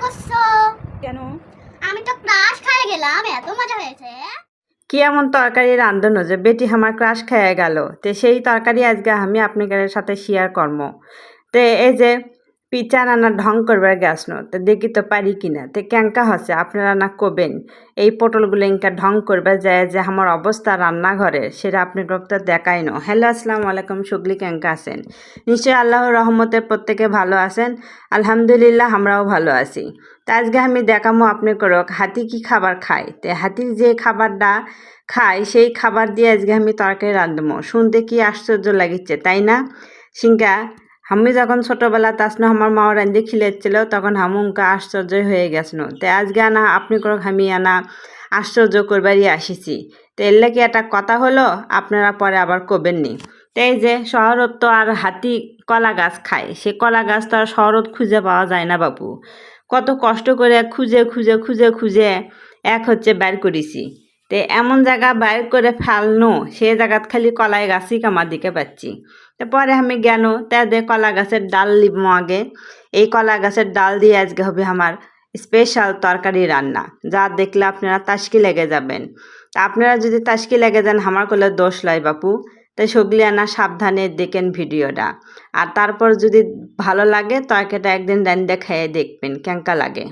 করছ? কেন? আমি তো ক্রাশ খাই গেলাম এত মজা হয়েছে। কি এমন তরকারি রান্ধন যে বেটি আমার ক্রাশ খেয়ে গেল? তে সেই তরকারি আজকে আমি আপনাদের সাথে শেয়ার করব। তে এই যে পিচা রান্না ঢং করবার গ্যাস নো তো দেখি তো পারি কিনা। তে ক্যাঙ্কা হচ্ছে আপনারা না কবেন? এই পটলগুলো ইনকা ঢং করবে যায় যে আমার অবস্থা রান্নাঘরে, সেটা আপনি তো দেখাই নো হ্যালো, আসসালামু আলাইকুম, সুগলি ক্যাঙ্কা আছেন? নিশ্চয়ই আল্লাহর রহমতে প্রত্যেকে ভালো আছেন? আলহামদুলিল্লাহ, আমরাও ভালো আছি। তা আজকে আমি দেখামো আপনি করক হাতি কি খাবার খায়? তে হাতির যে খাবারটা খায়, সেই খাবার দিয়ে আজকে আমি তরকারি রাঁধবো শুনতে কি আশ্চর্য লাগিচ্ছে, তাই না? সিংকা আমি যখন ছোটোবেলা তাসনো আমার মা রান্ধে খিলেছিল তখন হামুঙ্কা আশ্চর্য হয়ে গেছিল। তে আজকে আনা আপনি করক আমি আনা আশ্চর্য করবারই আসিছি। তো এর কি একটা কথা হলো? আপনারা পরে আবার কবেন নি এই যে শহরত তো আর হাতি কলা গাছ খায়, সে কলা গাছ তো আর শহরত খুঁজে পাওয়া যায় না বাবু কত কষ্ট করে খুঁজে খুঁজে খুঁজে খুঁজে এক হচ্ছে বের করেছি। তে এমন জায়গা বাইর করে ফেলনো, সে জায়গাত খালি কলাই গাছই কামার দিকে পাচ্ছি। তো পরে আমি জ্ঞান দে কলা গাছের ডাল লিব আগে। এই কলা গাছের ডাল দিয়ে আজকে হবে আমার স্পেশাল তরকারি রান্না, যা দেখলে আপনারা তাস্কি লেগে যাবেন। তা আপনারা যদি তাস্কি লেগে যান, আমার কোলে দোষ লয় বাপু। তাই সগলি আনা সাবধানে দেখেন ভিডিওটা। আর তারপর যদি ভালো লাগে, তরকারিটা একদিন রান্না খেয়ে দেখবেন, কেঙ্কা লাগে।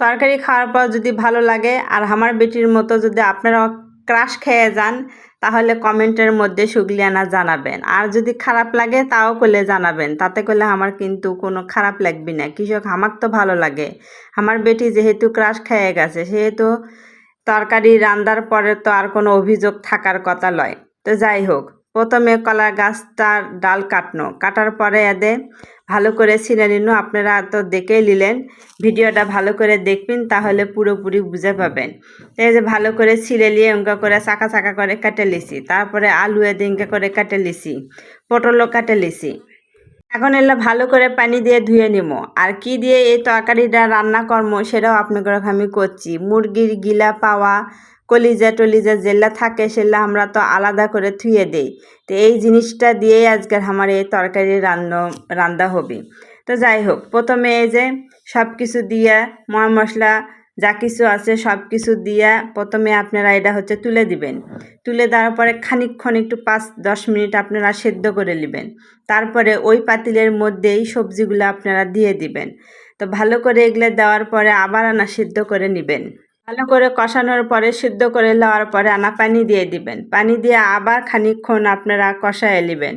তরকারি খাওয়ার পর যদি ভালো লাগে আর আমার বেটির মতো যদি আপনারা ক্রাশ খেয়ে যান, তাহলে কমেন্টের মধ্যে সুগলিয়ানা জানাবেন। আর যদি খারাপ লাগে, তাও করলে জানাবেন। তাতে করলে আমার কিন্তু কোনো খারাপ লাগবে না। কৃষক আমার তো ভালো লাগে। আমার বেটি যেহেতু ক্রাশ খেয়ে গেছে, সেহেতু তরকারি রান্নার পরে তো আর কোনো অভিযোগ থাকার কথা লয়। তো যাই হোক। প্রথমে কলা গাছটার ডাল কাটনো। কাটার পরে এদে ভালো করে ছিঁড়ে নিন। আপনারা তো দেখেই নিলেন। ভিডিওটা ভালো করে দেখবেন, তাহলে পুরোপুরি বুঝে পাবেন। এই যে ভালো করে ছিঁড়ে নিয়ে অঙ্কা করে চাকা চাকা করে কেটে লিছি তারপরে আলু এদে ইঙ্কা করে কেটে লিছি পটলও কেটে লিছি এখন এলে ভালো করে পানি দিয়ে ধুয়ে নিব আর কি দিয়ে এই তরকারিটা রান্না কর্ম, সেটাও আপনাদের আমি করছি। মুরগির গিলা পাওয়া কলিজা টলিজা যেগুলা থাকে সেগুলা আমরা তো আলাদা করে থুয়ে দেই। তো এই জিনিসটা দিয়েই আজকের আমার এই তরকারি রান্না রান্না হবে। তো যাই হোক, প্রথমে এই যে সব কিছু দিয়ে, ময় মশলা যা কিছু আছে সব কিছু দিয়ে প্রথমে আপনারা এটা হচ্ছে তুলে দিবেন। তুলে দেওয়ার পরে খানিকক্ষণ একটু পাঁচ, দশ মিনিট আপনারা সেদ্ধ করে নেবেন। তারপরে ওই পাতিলের মধ্যেই সবজিগুলো আপনারা দিয়ে দিবেন। তো ভালো করে এগুলো দেওয়ার পরে আবার আনা সিদ্ধ করে নেবেন। ভালো করে কষানোর পরে, সিদ্ধ করে নেওয়ার পরে আনা পানি দিয়ে দিবেন। পানি দিয়ে আবার খানিকক্ষণ আপনারা কষায় নেবেন।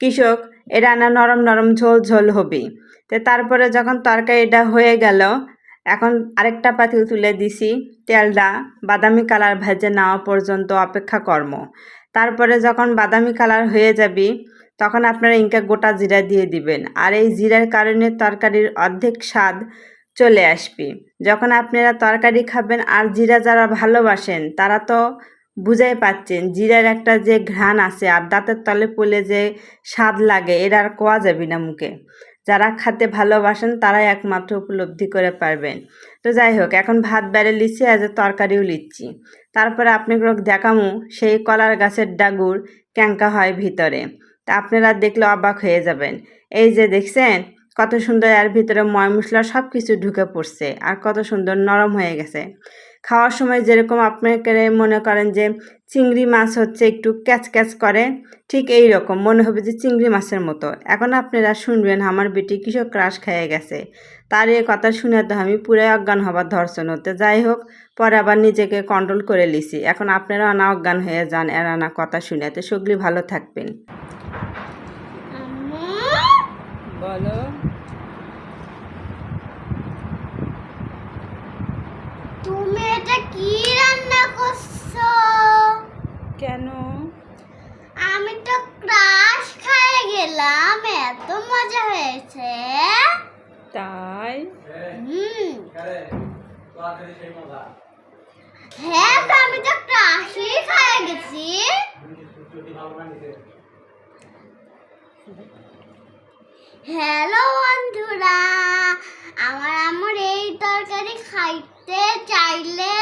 কৃষক এটা আনা নরম নরম ঝোল ঝোল হবে তো তারপরে যখন তরকারিটা হয়ে গেল, এখন আরেকটা পাতিল তুলে দিছি। তেলটা বাদামি কালার ভেজে নেওয়া পর্যন্ত অপেক্ষা কর্ম। তারপরে যখন বাদামি কালার হয়ে যাবি, তখন আপনারা ইনকা গোটা জিরা দিয়ে দিবেন। আর এই জিরার কারণে তরকারির অর্ধেক স্বাদ চলে আসবে। যখন আপনারা তরকারি খাবেন আর জিরা যারা ভালোবাসেন, তারা তো বুঝাই পাচ্ছেন জিরার একটা যে ঘ্রাণ আছে আর দাঁতের তলে পড়লে যে স্বাদ লাগে, এর আর কোয়া যাবে না মুখে। যারা খেতে ভালোবাসেন, তারাই একমাত্র উপলব্ধি করে পারবেন। তো যাই হোক, এখন ভাত বেড়ে লিচ্ছি আজ তরকারিও লিচ্ছি তারপরে আপনাকে দেখামু, সেই কলার গাছের ডাগুর ক্যাঙ্কা হয় ভিতরে। তা আপনারা দেখলে অবাক হয়ে যাবেন। এই যে দেখছেন কত সুন্দর এর ভিতরে ময় মশলা সব কিছু ঢুকে পড়ছে, আর কত সুন্দর নরম হয়ে গেছে। খাওয়ার সময় যেরকম আপনাকে মনে করেন যে চিংড়ি মাছ হচ্ছে একটু ক্যাচ ক্যাচ করে, ঠিক এই রকম মনে হবে যে চিংড়ি মাছের মতো। এখন আপনারা শুনবেন আমার বেটি কৃষক ক্রাশ খেয়ে গেছে। তার এই কথা শুনে তো আমি পুরাই অজ্ঞান হবার ধর্ষণ হতে। যাই হোক, পরে আবার নিজেকে কন্ট্রোল করে লিছি। এখন আপনারা না অজ্ঞান হয়ে যান, এরা না কথা শুনে। তো সগলি ভালো থাকবেন। বলো। তুমি এটা কি রান্না করছ? কেন? আমি তো ক্রাশ খাই গেলাম এত মজা হয়েছে। তাই? হুম। হ্যাঁ তো আমি তো ক্রাশই খাই গেছি। হ্যালো বন্ধুরা, আমার আমার এই তরকারি খাইতে চাইলে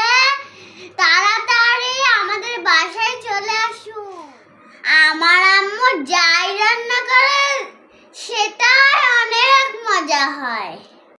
তাড়াতাড়ি আমাদের বাসায় চলে আসুন। আমার আম্মু যাই রান্না করে, সেটাই অনেক মজা হয়।